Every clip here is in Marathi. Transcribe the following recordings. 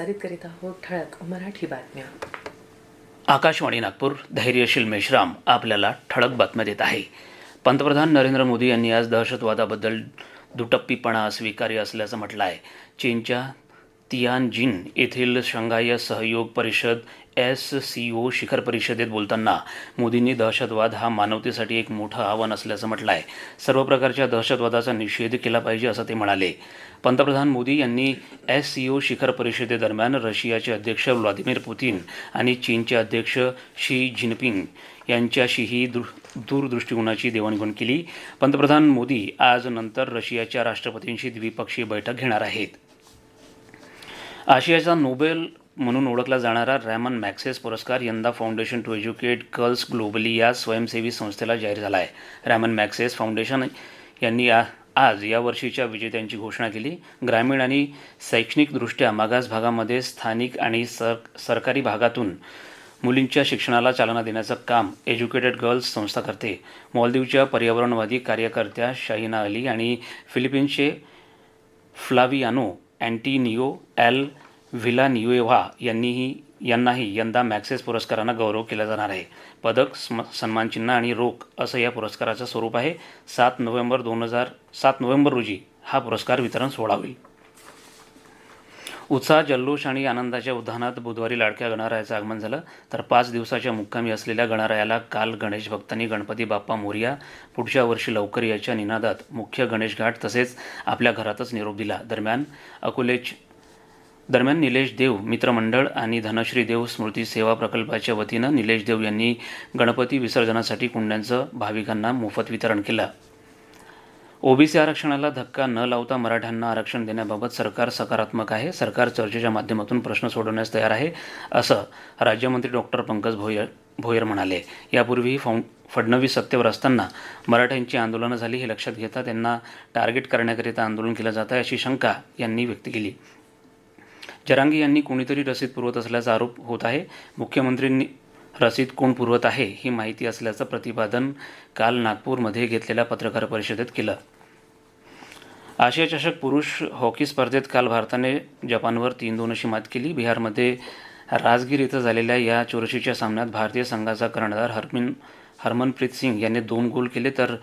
प्रसारित करीत आहोत ठळक मराठी बातम्या. आकाशवाणी नागपूर धैर्यशील मेश्राम आपल्याला ठळक बातम्या देत आहे. पंतप्रधान नरेंद्र मोदी यांनी आज दहशतवादाबद्दल दुटप्पीपणा स्वीकार्य असल्याचं म्हटलं आहे चीनच्या तियानजिन येथील शंघाय सहयोग परिषद एस सी ओ शिखर परिषदेत बोलताना मोदींनी दहशतवाद हा मानवतेसाठी एक मोठं आव्हान असल्याचं म्हटलं आहे सर्व प्रकारच्या दहशतवादाचा निषेध केला पाहिजे असं ते म्हणाले. पंतप्रधान मोदी यांनी एस सी ओ शिखर परिषदेदरम्यान रशियाचे अध्यक्ष व्लादिमीर पुतीन आणि चीनचे अध्यक्ष शी जिनपिंग यांच्याशीही दृ दूरदृष्टिकोनाची देवाणघेवाण केली. पंतप्रधान मोदी आज नंतर रशियाच्या राष्ट्रपतींशी द्विपक्षीय बैठक घेणार आहेत. आशियाचा नोबेल म्हणून ओळखला जाणारा रॅमन मॅक्सेस पुरस्कार यंदा foundation to educate girls globally या स्वयंसेवी संस्थेला जाहीर झाला आहे. रॅमन मॅक्सेस फाउंडेशन यांनी आ आज या वर्षीच्या विजेत्यांची घोषणा केली. ग्रामीण आणि शैक्षणिकदृष्ट्या मागास भागामध्ये स्थानिक आणि सर सरकारी भागातून मुलींच्या शिक्षणाला चालना देण्याचं काम एज्युकेटेड गर्ल्स संस्था करते. मॉलदीवच्या पर्यावरणवादी कार्यकर्त्या शाहिना अली आणि फिलिपिन्सचे फ्लावियानो अँटिनिओ एल व्हिलानियोव्हा यांनीही यांनाही यंदा मॅक्सेस पुरस्कारानं गौरव केला जाणार आहे. पदक स्म सन्मानचिन्ह आणि रोख असं या पुरस्काराचं स्वरूप आहे. सात नोव्हेंबर दोन हजार सात नोव्हेंबर रोजी हा पुरस्कार वितरण सोहळा होईल. उत्साह जल्लोष आणि आनंदाच्या उद्धानात बुधवारी लाडक्या गणरायाचं आगमन झालं. तर पाच दिवसाच्या मुक्कामी असलेल्या गणरायाला काल गणेश भक्तांनी गणपती बाप्पा मोरिया पुढच्या वर्षी लवकर याच्या निनादात मुख्य गणेश घाट तसेच आपल्या घरातच निरोप दिला. दरम्यान अकोलेच दरम्यान निलेश देव मित्रमंडळ आणि धनश्री देव स्मृती सेवा प्रकल्पाच्या वतीनं निलेश देव यांनी गणपती विसर्जनासाठी कुंड्यांचं भाविकांना मोफत वितरण केलं. ओबीसी आरक्षणाला धक्का न लावता मराठ्यांना आरक्षण देण्याबाबत सरकार सकारात्मक आहे. सरकार चर्चेच्या माध्यमातून प्रश्न सोडवण्यास तयार आहे असं राज्यमंत्री डॉक्टर पंकज भोयर भोयर म्हणाले. यापूर्वीही फाउं फडणवीस सत्तेवर असताना मराठ्यांची आंदोलनं झाली हे लक्षात घेता त्यांना टार्गेट करण्याकरिता आंदोलन केलं जात आहे अशी शंका यांनी व्यक्त केली. जरांगे यांनी कोणीतरी रसीद पुरवत असल्याचा आरोप होत आहे. मुख्यमंत्र्यांनी रसीद कोण पुरवत आहे ही माहिती असल्याचं प्रतिपादन काल नागपूरमध्ये घेतलेल्या पत्रकार परिषदेत केलं. आशिया चषक पुरुष हॉकी स्पर्धेत काल भारताने जपानवर तीन दोन अशी मात केली. बिहारमध्ये राजगीर इथं झालेल्या या चुरशीच्या सामन्यात भारतीय संघाचा कर्णधार हरमिन हरमनप्रीत सिंग यांनी दोन गोल केले तर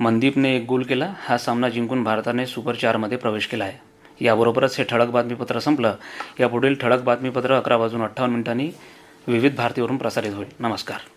मनदीपने एक गोल केला. हा सामना जिंकून भारताने सुपर चारमध्ये प्रवेश केला आहे. याबरोबरच हे ठळक बातमीपत्र संपलं. यापुढील ठळक बातमीपत्र अकरा वाजून अठ्ठावन्न मिनिटांनी विविध भारतीवरून प्रसारित होईल. नमस्कार.